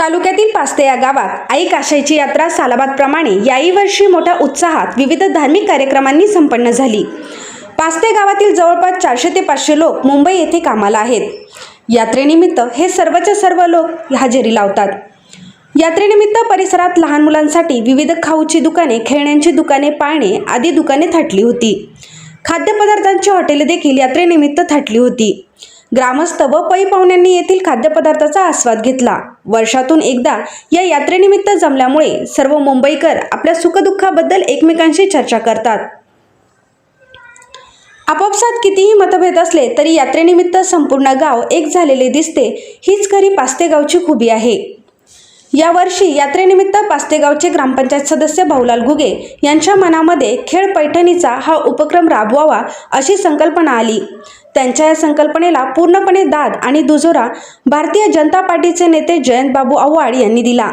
तालुक्यातील पास्ते या गावात आई काशाईची यात्रा सालाबादप्रमाणे याही वर्षी मोठ्या उत्साहात विविध धार्मिक कार्यक्रमांनी संपन्न झाली. पास्ते गावातील जवळपास चारशे ते पाचशे लोक मुंबई येथे कामाला आहेत. यात्रेनिमित्त हे सर्वच्या सर्व लोक हजेरी लावतात. यात्रेनिमित्त परिसरात लहान मुलांसाठी विविध खाऊची दुकाने खेळण्यांची दुकाने पाळणे आदी दुकाने थाटली होती. खाद्यपदार्थांची हॉटेले देखील यात्रेनिमित्त थाटली होती. ग्रामस्थ व पै पाहुण्यांनी येथील खाद्यपदार्थाचा आस्वाद घेतला. वर्षातून एकदा या यात्रेनिमित्त जमल्यामुळे सर्व मुंबईकर आपल्या सुखदुःखाबद्दल एकमेकांशी चर्चा करतात. आपापसात कितीही मतभेद असले तरी यात्रेनिमित्त संपूर्ण गाव एक झालेले दिसते. हीच खरी पास्ते गावची खुबी आहे. यावर्षी यात्रेनिमित्त पास्तेगावचे ग्रामपंचायत सदस्य भाऊलाल घुगे यांच्या मनामध्ये खेळ पैठणीचा हा उपक्रम राबवावा अशी संकल्पना आली. त्यांच्या या संकल्पनेला पूर्णपणे दाद आणि दुजोरा भारतीय जनता पार्टीचे नेते जयंत बाबू आव्हाड यांनी दिला.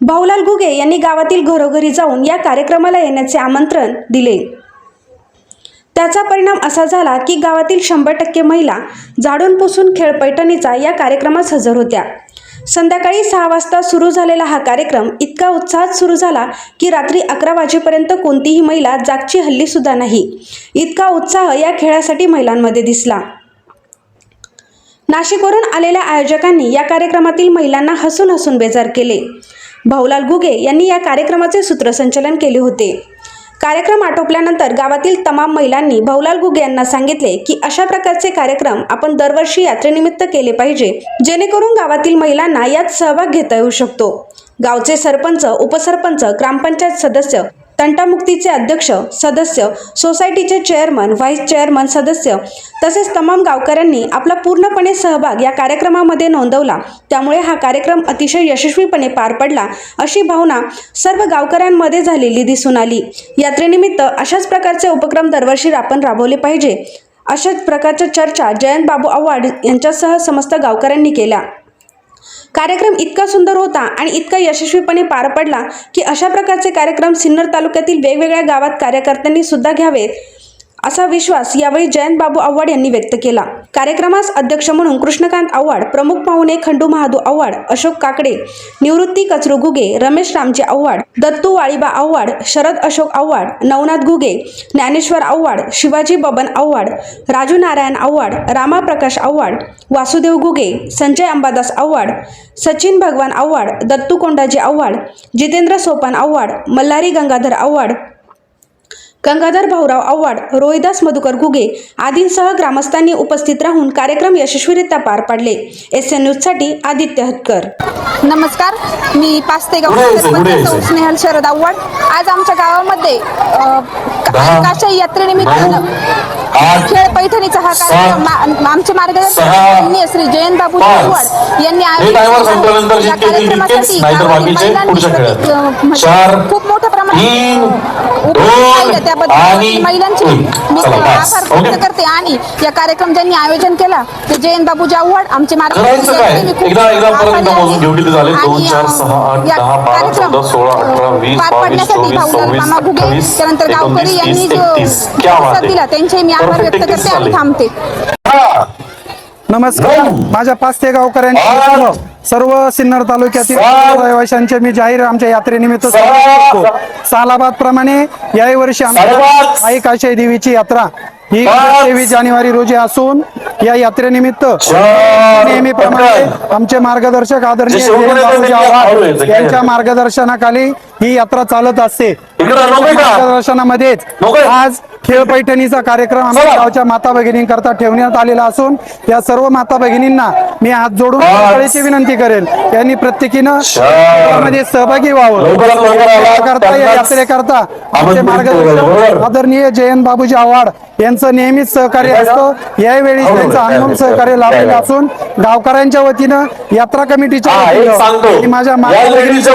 भाऊलाल घुगे यांनी गावातील घरोघरी जाऊन या कार्यक्रमाला येण्याचे आमंत्रण दिले. त्याचा परिणाम असा झाला की गावातील शंभर टक्के महिला झाडून पुसून खेळ पैठणीचा या कार्यक्रमात हजर होत्या. संध्याकाळी सहा वाजता सुरू झालेला हा कार्यक्रम इतका उत्साहात सुरू झाला की रात्री अकरा वाजेपर्यंत कोणतीही महिला जागची हल्ली सुद्धा नाही. इतका उत्साह या खेळासाठी महिलांमध्ये दिसला. नाशिकवरून आलेल्या आयोजकांनी या कार्यक्रमातील महिलांना हसून हसून बेजार केले. भाऊलाल गुगे यांनी या कार्यक्रमाचे सूत्रसंचलन केले होते. कार्यक्रम आटोपल्यानंतर गावातील तमाम महिलांनी भाऊलाल घुगे यांना सांगितले की अशा प्रकारचे कार्यक्रम आपण दरवर्षी यात्रेनिमित्त केले पाहिजे जेणेकरून गावातील महिलांना यात सहभाग घेता येऊ शकतो. गावचे सरपंच उपसरपंच ग्रामपंचायत सदस्य तंटामुक्तीचे अध्यक्ष सदस्य सोसायटीचे चेअरमन व्हाईस चेअरमन सदस्य तसेच तमाम गावकऱ्यांनी आपला पूर्णपणे सहभाग या कार्यक्रमामध्ये नोंदवला. त्यामुळे हा कार्यक्रम अतिशय यशस्वीपणे पार पडला अशी भावना सर्व गावकऱ्यांमध्ये झालेली दिसून आली. यात्रेनिमित्त अशाच प्रकारचे उपक्रम दरवर्षी आपण राबवले पाहिजे अशाच प्रकारच्या चर्चा जयंत बाबू आव्हाड यांच्यासह समस्त गावकऱ्यांनी केल्या. कार्यक्रम इतका सुंदर होता आणि इतका यशस्वीपणे पार पडला की अशा प्रकारचे कार्यक्रम सिन्नर तालुक्यातील वेगवेगळ्या गावात कार्यकर्त्यांनी सुद्धा घ्यावेत असा विश्वास यावेळी जयंत बाबू आव्हाड यांनी व्यक्त केला. कार्यक्रमास अध्यक्ष म्हणून कृष्णकांत आव्हाड प्रमुख पाहुणे खंडू महादू आव्हाड अशोक काकडे निवृत्ती कचरू घुगे रमेश रामजी आव्हाड दत्तू वाळीबा आव्हाड शरद अशोक आव्हाड नवनाथ घुगे ज्ञानेश्वर आव्हाड शिवाजी बबन आव्हाड राजू नारायण आव्हाड रामा प्रकाश आव्हाड वासुदेव घुगे संजय अंबादास आव्हाड सचिन भगवान आव्हाड दत्तू कोंडाजी आव्हाड जितेंद्र सोपान आव्हाड मल्हारी गंगाधर आव्हाड गंगाधर भाऊराव आव्हाड रोहिदास मधुकर घुगे आदींसह ग्रामस्थांनी उपस्थित राहून कार्यक्रम यशस्वीरित्या पार पाडले. एस एन न्यूजसाठी आदित्य हतकर. नमस्कार. मी पाचतेगाव सौ यायचं. स्नेहल शरद आव्हाड. आज आमच्या गावामध्ये अ, दहा, काशा यात्रेनिमित्त खेळ पैठणीचा हा कार्यक्रम आमचे मार्गदर्शक श्री जयंत बाबू पाच. आव्हाड यांनी आयोजित खूप महिलांची. मी. आभार व्यक्त. करते आणि या कार्यक्रम ज्यांनी आयोजन केला ते जयंत बाबूजी आव्हाड आमचे त्यानंतर गावकरी यांनी जो दिला त्यांचे मी आभार व्यक्त करते आणि. थांबते. नमस्कार. माझ्या पाच ते गावकऱ्यांचे आठ. सर्व- सिन्नर तालुक्यातील. रहिवाशांचे मी जाहीर आमच्या यात्रेनिमित्त सालाबाद प्रमाणे याही वर्षी आमच्या. आई काशाई देवीची यात्रा ही. तेवीस जानेवारी रोजी असून या यात्रेनिमित्त. नेहमीप्रमाणे. आमचे मार्गदर्शक आदरणीय यांच्या. मार्गदर्शनाखाली ही यात्रा चालत असते नकोय. आज खेळ पैठणीचा कार्यक्रम आमच्या. गावच्या माता भगिनींकरता ठेवण्यात आलेला असून या सर्व माता भगिनींना मी हात जोडून विनंती करेल त्यांनी प्रत्येकीनं. यामध्ये सहभागी व्हावं. करता या यात्रेकरता आमचे मार्गदर्शक. आदरणीय जयंत बाबूजी आव्हाड यांचं नेहमीच सहकार्य असतं यावेळी बरोबर. त्यांचं अनुभव सहकार्य लाभलेलं असून गावकऱ्यांच्या वतीनं यात्रा कमिटीच्या हा, माझ्या माता लेडीजच्या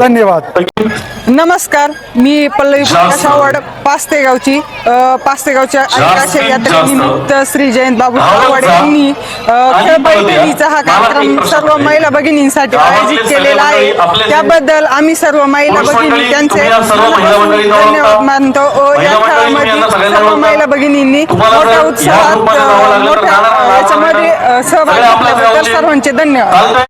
धन्यवाद नमस्कार मी पल्लवी आव्हाड पास्तेगावची पास्तेगावच्या आदिवासी यात्रेनिमित्त. श्री जयंत बाबू जा. यांनी अ, आणि खेळ बोलूया. पैठणीचा हा कार्यक्रम सर्व. महिला भगिनींसाठी आयोजित केलेला आहे त्याबद्दल आम्ही सर्व महिला भगिनी त्यांचे धन्यवाद. मानतो या खेळामध्ये सर्व. महिला भगिनींनी मोठ्या उत्साहात मोठ्या याच्यामध्ये सहभाग घेतल्याबद्दल सर्वांचे धन्यवाद